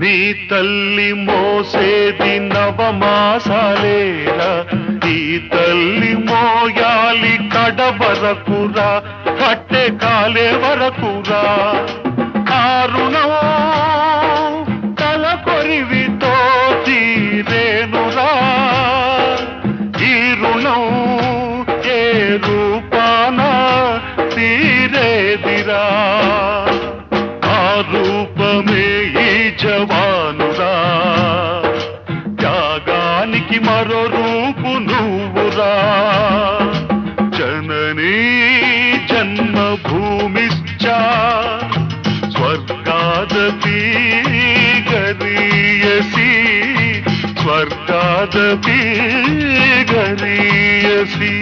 నీ తల్లి మోసేది నవమాసాలేరా? ఈ తల్లి మోయాలి కడ వరకురా కట్టె కాలే వరకురా ఆరుణం తల కొరివితో తీరేనురా ఈ రుణం ఏ రూపాన తీరేదిరా? ఆ రూపమే ఈ త్యాగానికి మరో రూపు నువ్వురా. జననీ జన్మభూమిశ్చ స్వర్గాదపి గరీయసి స్వర్గాదపి గరీయసి